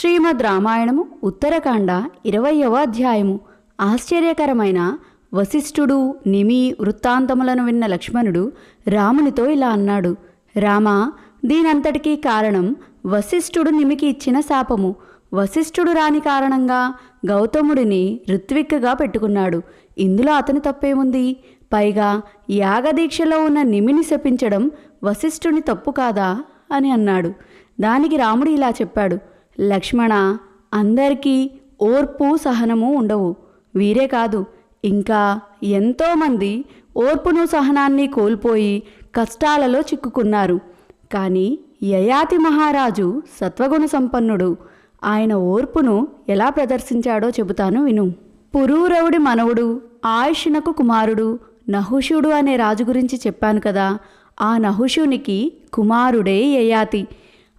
శ్రీమద్ రామాయణము ఉత్తరకాండ ఇరవయవ అధ్యాయము. ఆశ్చర్యకరమైన వశిష్ఠుడు నిమి వృత్తాంతములను విన్న లక్ష్మణుడు రామునితో ఇలా అన్నాడు రామా దీనంతటికీ కారణం వశిష్ఠుడు నిమికి ఇచ్చిన శాపము. వశిష్ఠుడు రాని కారణంగా గౌతముడిని ఋత్విక్గా పెట్టుకున్నాడు. ఇందులో అతని తప్పేముంది? పైగా యాగదీక్షలో ఉన్న నిమిని శపించడం వశిష్ఠుని తప్పు కాదా? అని అన్నాడు. దానికి రాముడు ఇలా చెప్పాడు లక్ష్మణ అందరికీ ఓర్పు సహనము ఉండవు. వీరే కాదు ఇంకా ఎంతోమంది ఓర్పును సహనాన్ని కోల్పోయి కష్టాలలో చిక్కుకున్నారు. కానీ యయాతి మహారాజు సత్వగుణ సంపన్నుడు. ఆయన ఓర్పును ఎలా ప్రదర్శించాడో చెబుతాను విను. పురూరవుడి మనవుడు ఆయుష్నకు కుమారుడు నహుషుడు అనే రాజు గురించి చెప్పాను కదా. ఆ నహుషునికి కుమారుడే యయాతి.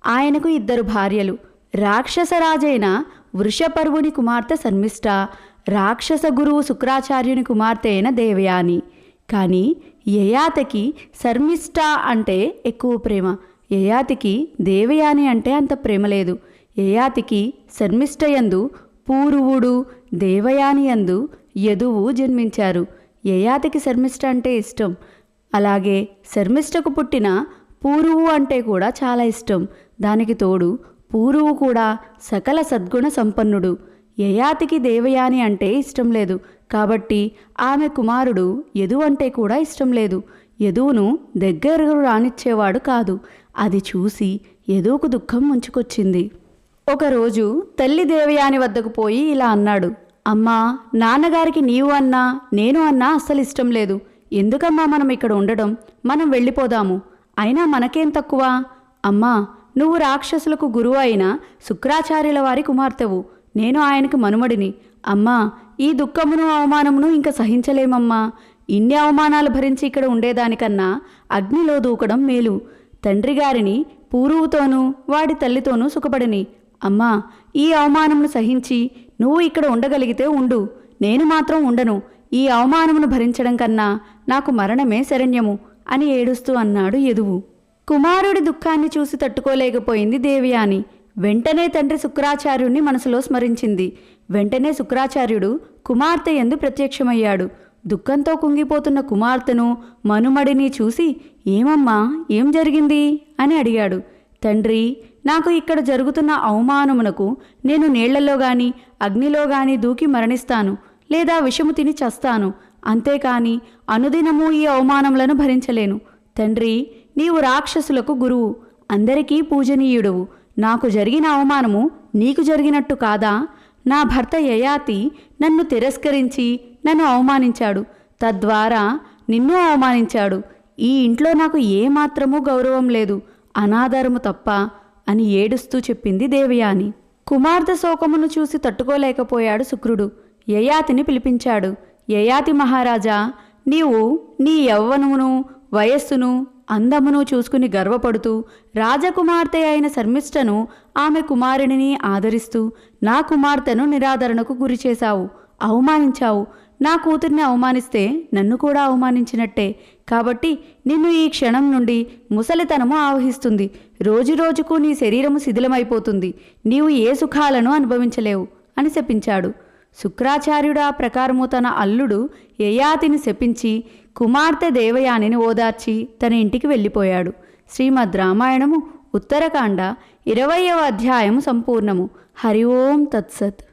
ఆయనకు ఇద్దరు భార్యలు. రాక్షసరాజైన వృషపర్వుని కుమార్తె శర్మిష్ట రాక్షస గురువు శుక్రాచార్యుని కుమార్తె అయిన దేవయాని. కానీ యయాతకి శర్మిష్ట అంటే ఎక్కువ ప్రేమ. యయాతికి దేవయాని అంటే అంత ప్రేమ లేదు. యయాతికి శర్మిష్టయందు పూరువుడు దేవయాని యందు యదువు జన్మించారు. యయాతికి శర్మిష్ట అంటే ఇష్టం. అలాగే శర్మిష్టకు పుట్టిన పూరువు అంటే కూడా చాలా ఇష్టం. దానికి తోడు పూరువు కూడా సకల సద్గుణ సంపన్నుడు. యయాతికి దేవయాని అంటే ఇష్టం లేదు. కాబట్టి ఆమె కుమారుడు యదు అంటే కూడా ఇష్టం లేదు. యదువును దగ్గరకు రానిచ్చేవాడు కాదు. అది చూసి యదువుకు దుఃఖం ముంచుకొచ్చింది. ఒకరోజు తల్లి దేవయాని వద్దకు పోయి ఇలా అన్నాడు. అమ్మా నాన్నగారికి నీవు అన్నా నేను అన్నా అస్సలు ఇష్టం లేదు. ఎందుకమ్మా మనం ఇక్కడ ఉండడం? మనం వెళ్ళిపోదాము. అయినా మనకేం తక్కువ? అమ్మా నువ్వు రాక్షసులకు గురువు అయిన శుక్రాచార్యుల వారి కుమార్తెవు. నేను ఆయనకు మనుమడిని. అమ్మా ఈ దుఃఖమును అవమానమును ఇంకా సహించలేమమ్మా. ఇన్ని అవమానాలు భరించి ఇక్కడ ఉండేదానికన్నా అగ్నిలో దూకడం మేలు. తండ్రి గారిని పూరువుతోనూ వాడి తల్లితోనూ సుఖపడిని. అమ్మా ఈ అవమానమును సహించి నువ్వు ఇక్కడ ఉండగలిగితే ఉండు. నేను మాత్రం ఉండను. ఈ అవమానమును భరించడం కన్నా నాకు మరణమే శరణ్యము అని ఏడుస్తూ అన్నాడు యదువు. కుమారుడి దుఃఖాన్ని చూసి తట్టుకోలేకపోయింది దేవయాని. వెంటనే తండ్రి శుక్రాచార్యుణ్ణి మనసులో స్మరించింది. వెంటనే శుక్రాచార్యుడు కుమార్తె ఎందు ప్రత్యక్షమయ్యాడు. దుఃఖంతో కుంగిపోతున్న కుమార్తెను మనుమడిని చూసి ఏమమ్మా ఏం జరిగింది? అని అడిగాడు. తండ్రి నాకు ఇక్కడ జరుగుతున్న అవమానమునకు నేను నీళ్ళలో గాని అగ్నిలో గాని దూకి మరణిస్తాను లేదా విషము తిని చస్తాను. అంతేకాని అనుదినము ఈ అవమానములను భరించలేను. తండ్రి నీవు రాక్షసులకు గురువు అందరికీ పూజనీయుడువు. నాకు జరిగిన అవమానము నీకు జరిగినట్టు కాదా? నా భర్త యయాతి నన్ను తిరస్కరించి నన్ను అవమానించాడు. తద్వారా నిన్ను అవమానించాడు. ఈ ఇంట్లో నాకు ఏమాత్రమూ గౌరవం లేదు. అనాదరము తప్ప అని ఏడుస్తూ చెప్పింది దేవయాని. కుమార్తె శోకమును చూసి తట్టుకోలేకపోయాడు శుక్రుడు. యయాతిని పిలిపించాడు. యయాతి మహారాజా నీవు నీ యవ్వనమును వయస్సును అందమును చూసుకుని గర్వపడుతూ రాజకుమార్తె అయిన శర్మిష్టను ఆమె కుమారుణిని ఆదరిస్తూ నా కుమార్తెను నిరాదరణకు గురిచేశావు అవమానించావు. నా కూతుర్ని అవమానిస్తే నన్ను కూడా అవమానించినట్టే. కాబట్టి నిన్ను ఈ క్షణం నుండి ముసలితనము ఆవహిస్తుంది. రోజురోజుకు నీ శరీరము శిథిలమైపోతుంది. నీవు ఏ సుఖాలను అనుభవించలేవు అని శపించాడు. శుక్రాచార్యుడు ఆ ప్రకారము తన అల్లుడు యయాతిని శపించి కుమార్తె దేవయానిని ఓదార్చి తన ఇంటికి వెళ్ళిపోయాడు. శ్రీమద్ రామాయణము ఉత్తరకాండ ఇరవయవ అధ్యాయము సంపూర్ణము. హరి ఓం తత్సత్.